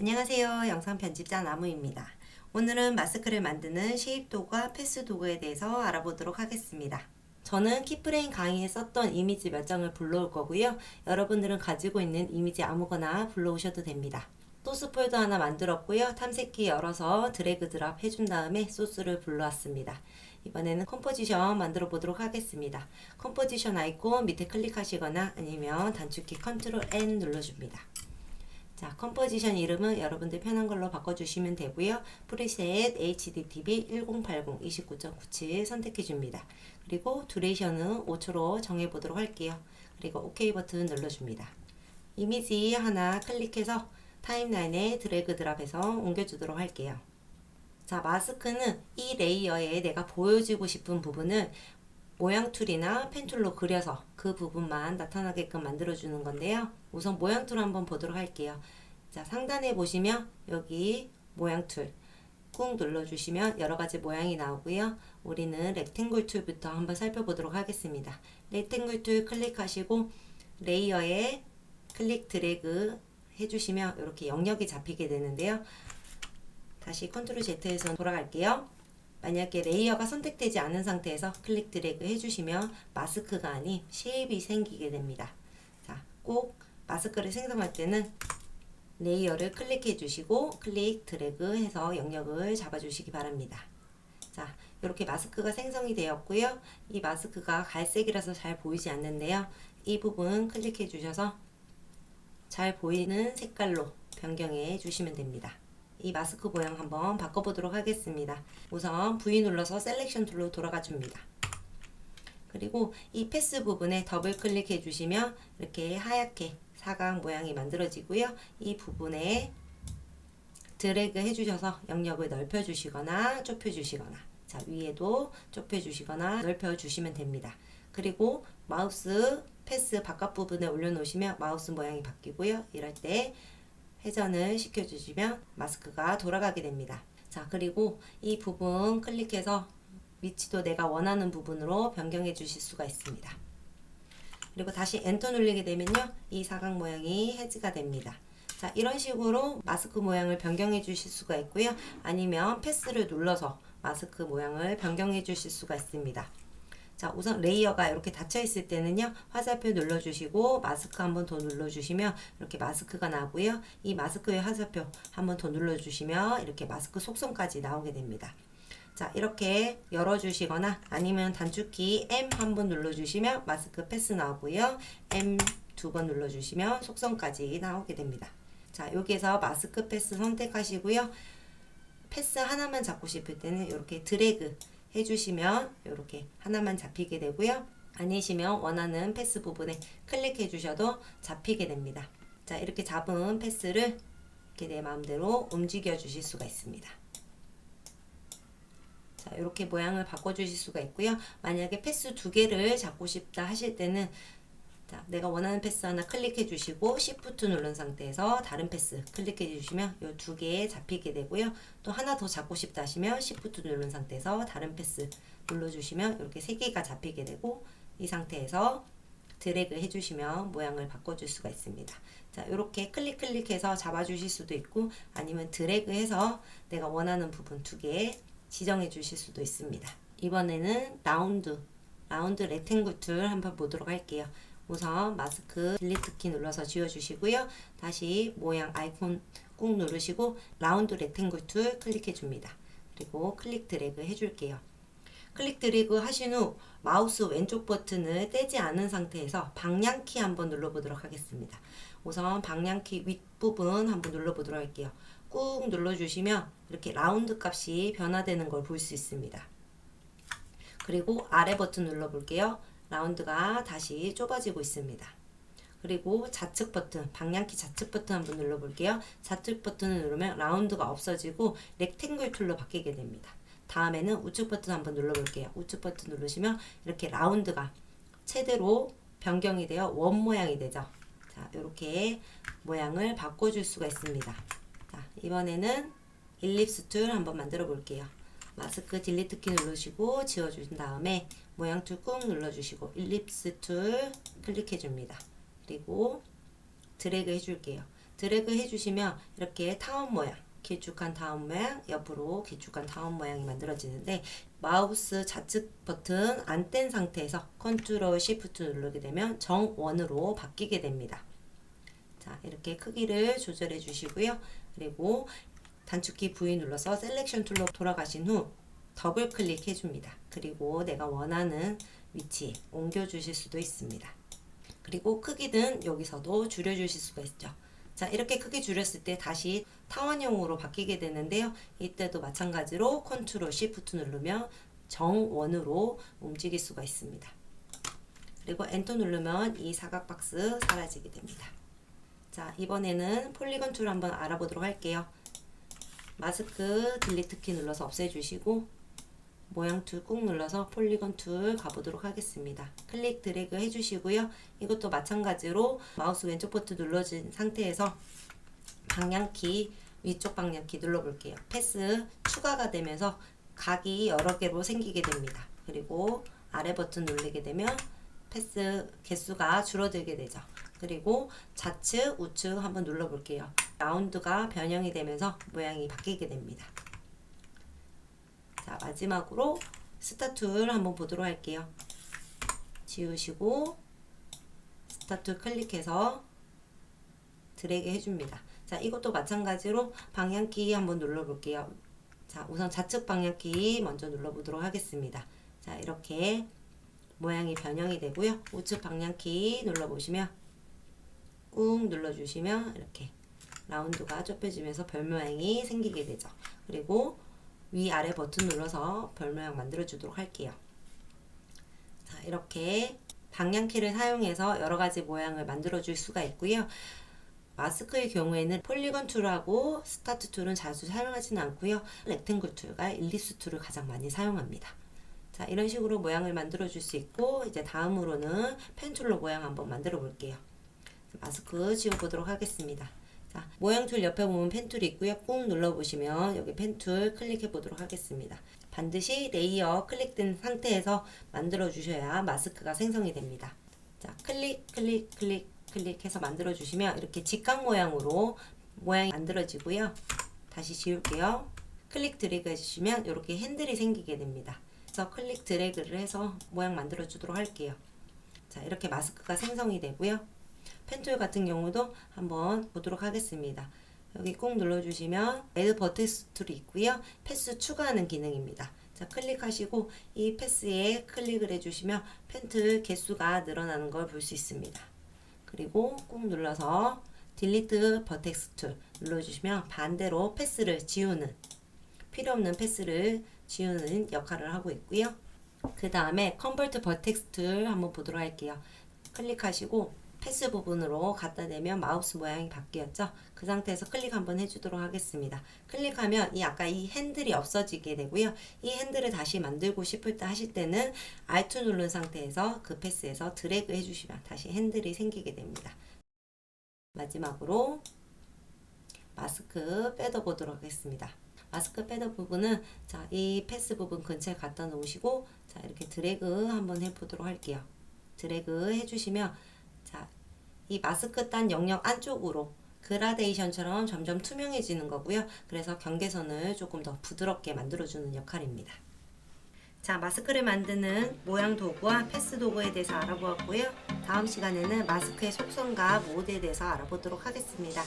안녕하세요. 영상 편집자 나무입니다. 오늘은 마스크를 만드는 쉐입 도구와 패스 도구에 대해서 알아보도록 하겠습니다. 저는 키프레임 강의에 썼던 이미지 몇 장을 불러올 거고요. 여러분들은 가지고 있는 이미지 아무거나 불러오셔도 됩니다. 소스 폴더 하나 만들었고요. 탐색기 열어서 드래그 드랍 해준 다음에 소스를 불러왔습니다. 이번에는 컴포지션 만들어 보도록 하겠습니다. 컴포지션 아이콘 밑에 클릭하시거나 아니면 단축키 컨트롤 N 눌러줍니다. 자, 컴포지션 이름은 여러분들 편한 걸로 바꿔주시면 되고요. 프리셋 HDTV 1080 29.97 선택해 줍니다. 그리고 두레이션은 5초로 정해보도록 할게요. 그리고 OK 버튼 눌러줍니다. 이미지 하나 클릭해서 타임라인에 드래그 드랍해서 옮겨주도록 할게요. 자, 마스크는 이 레이어에 내가 보여주고 싶은 부분을 모양 툴이나 펜 툴로 그려서 그 부분만 나타나게끔 만들어주는 건데요. 우선 모양 툴 한번 보도록 할게요. 자, 상단에 보시면 여기 모양 툴 꾹 눌러주시면 여러 가지 모양이 나오고요. 우리는 렉탱글 툴부터 한번 살펴보도록 하겠습니다. 렉탱글 툴 클릭하시고 레이어에 클릭 드래그 해주시면 이렇게 영역이 잡히게 되는데요. 다시 컨트롤 Z에서 돌아갈게요. 만약에 레이어가 선택되지 않은 상태에서 클릭 드래그 해주시면 마스크가 아닌 쉐입이 생기게 됩니다. 자, 꼭 마스크를 생성할 때는 레이어를 클릭해 주시고 클릭 드래그 해서 영역을 잡아 주시기 바랍니다. 자, 이렇게 마스크가 생성이 되었고요. 이 마스크가 갈색이라서 잘 보이지 않는데요. 이 부분 클릭해 주셔서 잘 보이는 색깔로 변경해 주시면 됩니다. 이 마스크 모양 한번 바꿔보도록 하겠습니다. 우선 V 눌러서 셀렉션 툴로 돌아가 줍니다. 그리고 이 패스 부분에 더블 클릭해 주시면 이렇게 하얗게 사각 모양이 만들어지고요. 이 부분에 드래그 해주셔서 영역을 넓혀 주시거나 좁혀 주시거나 자 위에도 좁혀 주시거나 넓혀 주시면 됩니다. 그리고 마우스 패스 바깥 부분에 올려놓으시면 마우스 모양이 바뀌고요. 이럴 때 회전을 시켜주시면 마스크가 돌아가게 됩니다. 자, 그리고 이 부분 클릭해서 위치도 내가 원하는 부분으로 변경해 주실 수가 있습니다. 그리고 다시 엔터 누르게 되면요. 이 사각 모양이 해지가 됩니다. 자, 이런 식으로 마스크 모양을 변경해 주실 수가 있고요. 아니면 패스를 눌러서 마스크 모양을 변경해 주실 수가 있습니다. 자, 우선 레이어가 이렇게 닫혀 있을 때는요, 화살표 눌러 주시고, 마스크 한 번 더 눌러 주시면, 이렇게 마스크가 나고요. 이 마스크의 화살표 한 번 더 눌러 주시면, 이렇게 마스크 속성까지 나오게 됩니다. 자, 이렇게 열어 주시거나, 아니면 단축키 M 한 번 눌러 주시면, 마스크 패스 나오고요. M 두 번 눌러 주시면, 속성까지 나오게 됩니다. 자, 여기에서 마스크 패스 선택하시고요. 패스 하나만 잡고 싶을 때는 이렇게 드래그 해주시면 이렇게 하나만 잡히게 되고요. 아니시면 원하는 패스 부분에 클릭해 주셔도 잡히게 됩니다. 자 이렇게 잡은 패스를 이렇게 내 마음대로 움직여 주실 수가 있습니다. 자 이렇게 모양을 바꿔 주실 수가 있고요. 만약에 패스 두 개를 잡고 싶다 하실 때는 자, 내가 원하는 패스 하나 클릭해 주시고 Shift 누른 상태에서 다른 패스 클릭해 주시면 이 두 개에 잡히게 되고요. 또 하나 더 잡고 싶다 하시면 Shift 누른 상태에서 다른 패스 눌러 주시면 이렇게 세 개가 잡히게 되고 이 상태에서 드래그 해 주시면 모양을 바꿔 줄 수가 있습니다. 자, 이렇게 클릭 클릭해서 잡아 주실 수도 있고 아니면 드래그 해서 내가 원하는 부분 두 개 지정해 주실 수도 있습니다. 이번에는 라운드 라운드 렉탱글 툴 한번 보도록 할게요. 우선 마스크 딜리트 키 눌러서 지워주시고요. 다시 모양 아이콘 꾹 누르시고 라운드 렉탱글 툴 클릭해 줍니다. 그리고 클릭 드래그 해줄게요. 클릭 드래그 하신 후 마우스 왼쪽 버튼을 떼지 않은 상태에서 방향키 한번 눌러보도록 하겠습니다. 우선 방향키 윗부분 한번 눌러보도록 할게요. 꾹 눌러주시면 이렇게 라운드 값이 변화되는 걸 볼 수 있습니다. 그리고 아래 버튼 눌러볼게요. 라운드가 다시 좁아지고 있습니다. 그리고 좌측 버튼, 방향키 좌측 버튼 한번 눌러볼게요. 좌측 버튼을 누르면 라운드가 없어지고 렉탱글 툴로 바뀌게 됩니다. 다음에는 우측 버튼 한번 눌러볼게요. 우측 버튼 누르시면 이렇게 라운드가 최대로 변경이 되어 원 모양이 되죠. 자, 이렇게 모양을 바꿔줄 수가 있습니다. 자, 이번에는 일립스 툴 한번 만들어 볼게요. 마스크 딜리트 키 누르시고 지워주신 다음에 모양 툴 꾹 눌러주시고 일립스 툴 클릭해 줍니다. 그리고 드래그 해줄게요. 드래그 해주시면 이렇게 타원 모양, 길쭉한 타원 모양, 옆으로 길쭉한 타원 모양이 만들어지는데 마우스 좌측 버튼 안 뗀 상태에서 컨트롤 시프트 누르게 되면 정원으로 바뀌게 됩니다. 자, 이렇게 크기를 조절해 주시고요. 그리고 단축키 V 눌러서 셀렉션 툴로 돌아가신 후 더블 클릭해 줍니다. 그리고 내가 원하는 위치에 옮겨 주실 수도 있습니다. 그리고 크기는 여기서도 줄여 주실 수가 있죠. 자, 이렇게 크기 줄였을 때 다시 타원형으로 바뀌게 되는데요. 이때도 마찬가지로 컨트롤 시프트 누르면 정원으로 움직일 수가 있습니다. 그리고 엔터 누르면 이 사각 박스 사라지게 됩니다. 자, 이번에는 폴리건 툴 한번 알아보도록 할게요. 마스크 딜리트 키 눌러서 없애주시고 모양 툴 꾹 눌러서 폴리건 툴 가보도록 하겠습니다. 클릭 드래그 해주시고요. 이것도 마찬가지로 마우스 왼쪽 버튼 눌러진 상태에서 방향키 위쪽 방향키 눌러볼게요. 패스 추가가 되면서 각이 여러 개로 생기게 됩니다. 그리고 아래 버튼 누르게 되면 패스 개수가 줄어들게 되죠. 그리고 좌측, 우측 한번 눌러 볼게요. 라운드가 변형이 되면서 모양이 바뀌게 됩니다. 자, 마지막으로 스타 툴 한번 보도록 할게요. 지우시고 스타 툴 클릭해서 드래그 해줍니다. 자, 이것도 마찬가지로 방향키 한번 눌러 볼게요. 자, 우선 좌측 방향키 먼저 눌러 보도록 하겠습니다. 자, 이렇게 모양이 변형이 되고요. 우측 방향키 눌러 보시면 꾹 눌러주시면 이렇게 라운드가 좁혀지면서 별 모양이 생기게 되죠. 그리고 위아래 버튼 눌러서 별 모양 만들어 주도록 할게요. 자, 이렇게 방향키를 사용해서 여러 가지 모양을 만들어 줄 수가 있고요. 마스크의 경우에는 폴리건 툴하고 스타트 툴은 자주 사용하지는 않고요. 렉탱글 툴과 일리스 툴을 가장 많이 사용합니다. 자, 이런 식으로 모양을 만들어 줄 수 있고 이제 다음으로는 펜 툴로 모양 한번 만들어 볼게요. 마스크 지워보도록 하겠습니다. 자, 모양 툴 옆에 보면 펜 툴이 있고요. 꾹 눌러보시면 여기 펜툴 클릭해 보도록 하겠습니다. 반드시 레이어 클릭된 상태에서 만들어 주셔야 마스크가 생성이 됩니다. 자, 클릭, 클릭, 클릭, 클릭해서 만들어 주시면 이렇게 직각 모양으로 모양이 만들어지고요. 다시 지울게요. 클릭 드래그 해주시면 이렇게 핸들이 생기게 됩니다. 그래서 클릭 드래그를 해서 모양 만들어 주도록 할게요. 자, 이렇게 마스크가 생성이 되고요. 펜툴 같은 경우도 한번 보도록 하겠습니다. 여기 꾹 눌러주시면 애드 버텍스 툴이 있고요. 패스 추가하는 기능입니다. 자, 클릭하시고 이 패스에 클릭을 해주시면 펜툴 개수가 늘어나는 걸 볼 수 있습니다. 그리고 꾹 눌러서 딜리트 버텍스 툴 눌러주시면 반대로 패스를 지우는 필요 없는 패스를 지우는 역할을 하고 있고요. 그 다음에 컨버트 버텍스 툴 한번 보도록 할게요. 클릭하시고 패스 부분으로 갖다 대면 마우스 모양이 바뀌었죠. 그 상태에서 클릭 한번 해주도록 하겠습니다. 클릭하면 이 아까 이 핸들이 없어지게 되고요. 이 핸들을 다시 만들고 싶을 때 하실 때는 R2 누른 상태에서 그 패스에서 드래그 해주시면 다시 핸들이 생기게 됩니다. 마지막으로 마스크 빼도 보도록 하겠습니다. 마스크 빼도 부분은 자, 이 패스 부분 근처에 갖다 놓으시고 자, 이렇게 드래그 한번 해보도록 할게요. 드래그 해주시면 자, 이 마스크 딴 영역 안쪽으로 그라데이션처럼 점점 투명해지는 거고요. 그래서 경계선을 조금 더 부드럽게 만들어주는 역할입니다. 자, 마스크를 만드는 모양 도구와 패스 도구에 대해서 알아보았고요. 다음 시간에는 마스크의 속성과 모드에 대해서 알아보도록 하겠습니다.